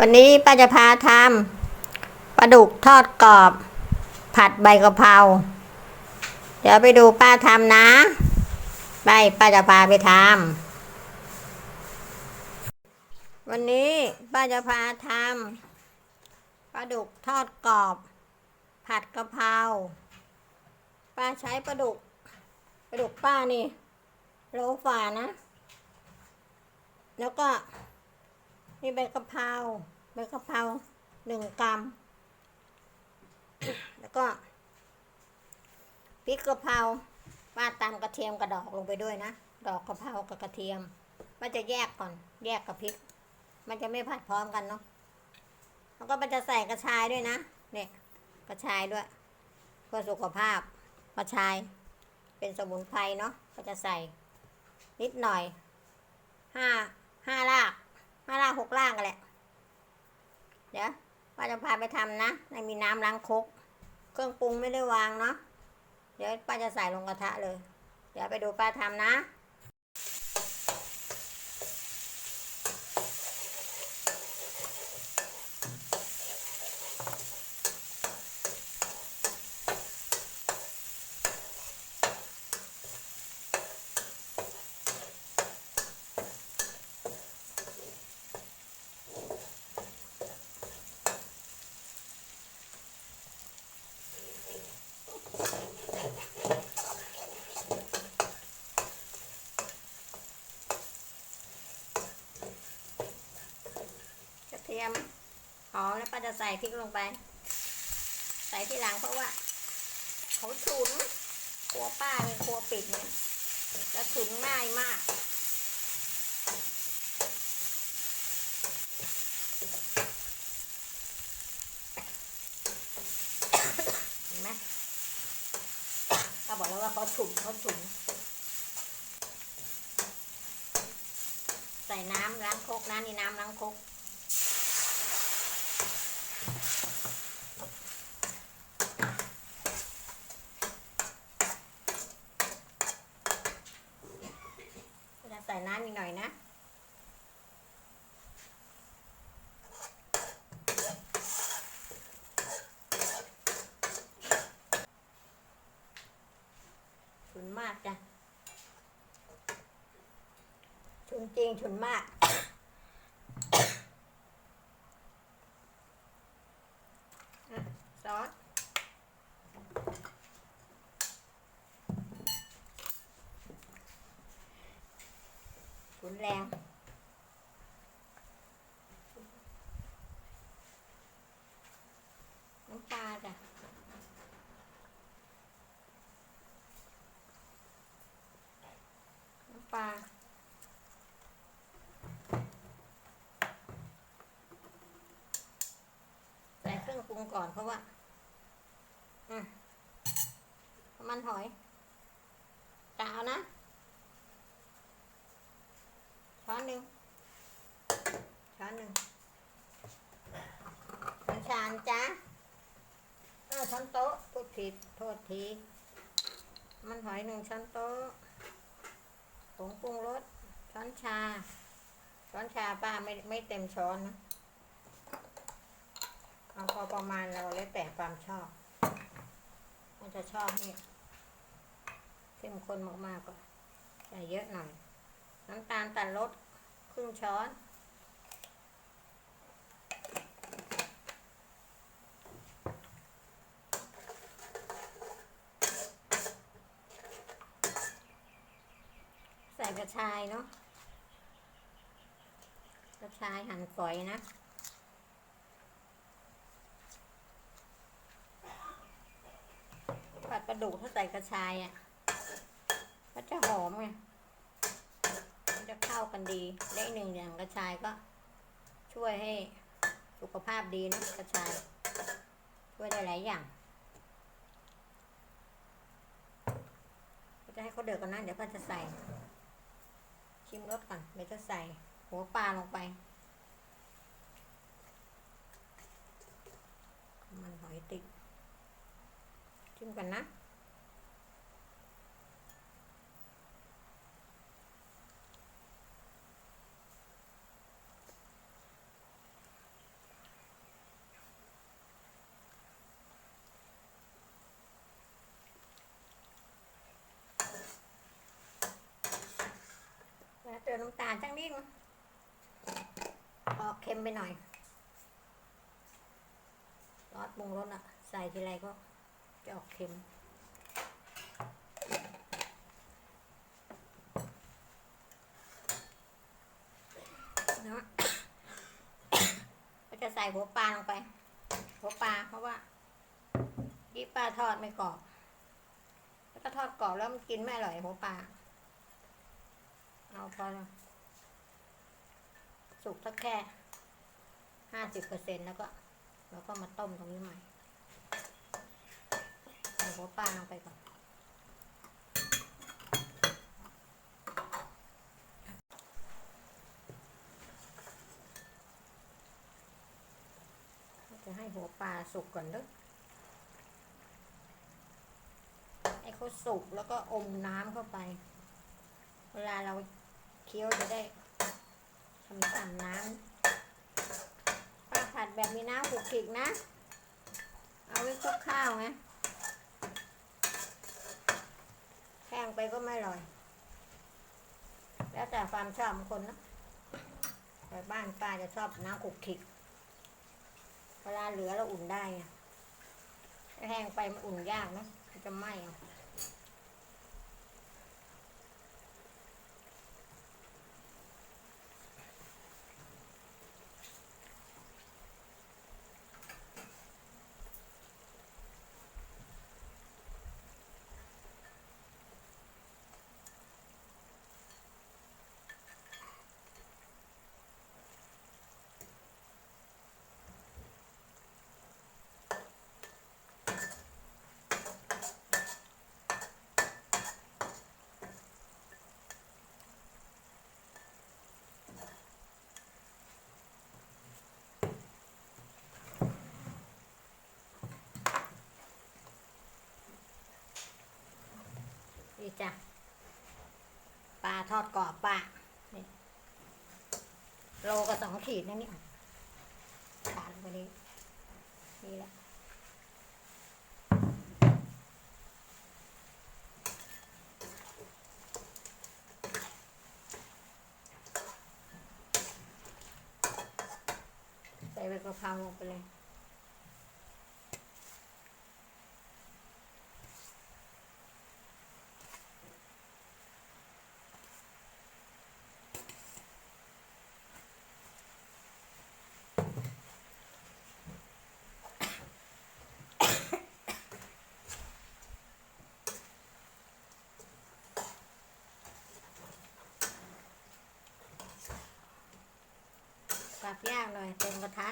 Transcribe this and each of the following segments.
วันนี้ป้าจะพาทำปลาดุกทอดกรอบ ผัดใบกะเพราเดี๋ยวไปดูป้าทำนะไปป้าจะพาไปทำวันนี้ป้าจะพาทำปลาดุกทอดกรอบ ผัดกะเพราป้าใช้ปลาดุกปลาดุกป้านี่โลฝานะ แล้วก็ นี่ใบกะเพราใบกะเพราหนึ่งกรัม แล้วก็พริกกะเพราป้าตำกระเทียมกระดอกลงไปด้วยนะ ดอกกะเพรากับกระเทียมมันจะแยกก่อน แยกกับพริก มันจะไม่ผัดพร้อมกันเนาะ แล้วก็มันจะใส่กระชายด้วยนะ เนี่ย กระชายด้วย เพื่อสุขภาพ กระชาย เป็นสมุนไพรเนาะ ก็จะใส่นิดหน่อย ห้า ห้าราก ห้ารางหกล่ากกันแหละ เดี๋ยวป้าจะพาไปทำนะในมีน้ำล้างคก เครื่องปรุงไม่ได้วางเนาะ เดี๋ยวป้าจะใส่ลงกระทะเลย เดี๋ยวไปดูป้าทำนะ กระเทียมหอมแล้วป้า จะใส่พริกลงไป ใส่ที่หลังเพราะว่า เขาฉุนครัวป้าเป็นครัวปิดเนี่ยแล้วฉุนง่ายมากเห็นไหมป้าบอกแล้วว่าเขาฉุนเขาฉุนใส่น้ำล้างครกนะนี่น้ำล้างครก จะใส่น้ำอีกหน่อยนะ ฉุนมากจ้ะ ฉุนจริงฉุนมากอ่ซอสฉุนแรงน้ำปลาจ้ะน้ำปลา ใส่เครื่องปรุง ก่อนเพราะว่าอืมน้ำมันหอยกะเอานะช้อนหนึ่งช้อนหนึ่งน้ำชานจ้ะเออช้อนโต๊ะพูดผิดโทษที มันหอยหนึ่งช้อนโต๊ะผงปรุงรสช้อนชา ช้อนชาป้าไม่ไม่เต็มช้อนนะ เอาพอประมาณเราแล้วแต่ความชอบ มันจะชอบให้เข้มข้นมากๆก็ใส่เยอะหน่อย น้ำตาลตัดรสครึ่งช้อนใส่กระชายเนาะกระชายหั่นฝอยนะ ผั ดปลาดุกถ้าใส่กระชายอะมันจะหอมไงมันจะเข้ากันดีและอีกหนึ่งอย่างกระชายก็ ช่วยให้สุขภาพดีนะกระชาย ช่วยได้หลายอย่างจะให้เขาเดือดกันนะเดี๋ยวก็จะใส่ชิมรสก่อนเดี๋ยวจะใส่ หัวปลาลงไป มันหอยติดชิมกันนะ มน้ำตาลสักนิดนึงออกเค็มไปหน่อยรสปรุงรสอะใส่ทีไรก็จะออกเค็มเนาะก็จะใส่หัวปลาลงไป หัวปลาเพราะว่ายี่ปลาทอดไม่กรอบ แล้วก็ทอดกรอบแล้วมันกินไม่อร่อยหัวปลา เอาพอสุกสักแค่ห้าสิบเปอร์เซ็นแล้วก็แล้วก็มาต้มตรงนี้ใหม่ใส่หัวปลาลงไปก่อน จะให้หัวปลาสุกก่อนเด้อให้เขาสุกแล้วก็อมน้ำเข้าไป เวลาเรา เคี้ยวจะได้ทำตามน้ำปลาผัดแบบมีน้ำขุกขิกนะ เอาไว้คลุกข้าวไงแห้งไปก็ไม่อร่อย แล้วแต่ความชอบของคนนะแต่บ้านป้าจะชอบน้ำขุกขิกเวลาเหลือเราอุ่นได้ไงแห้งไปมันอุ่นยากนะจะไหม้ จ้ะปลาทอดกรอบปลาโลกับสองขีดนะนี่ปาดไปนี่นี่แหละใส่ใบกะเพราลงไปเลย ปรับยากหน่อยเต็มกระทะ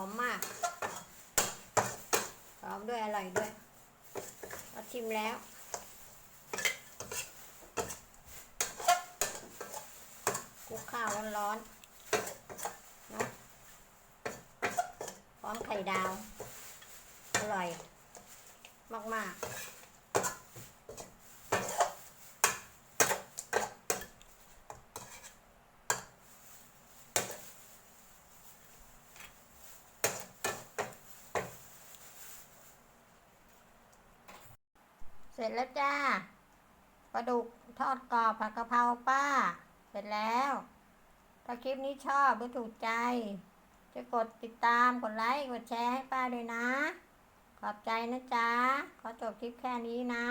อมมากหอมด้วยอร่อยด้วยเราชิมแล้วคลุกข้าวร้อนๆเนอะพร้อมไข่ดาว อร่อย มาก ๆ ร็จแล้วจ้าปลาดุกทอดกรอบผัดกะเพราป้า เสร็จแล้ว ถ้าคลิปนี้ชอบหรือถูกใจ จะกดติดตามกดไลค์กดแชร์ให้ป้าด้วยนะ ขอบใจนะจ๊ะ ขอจบคลิปแค่นี้นะ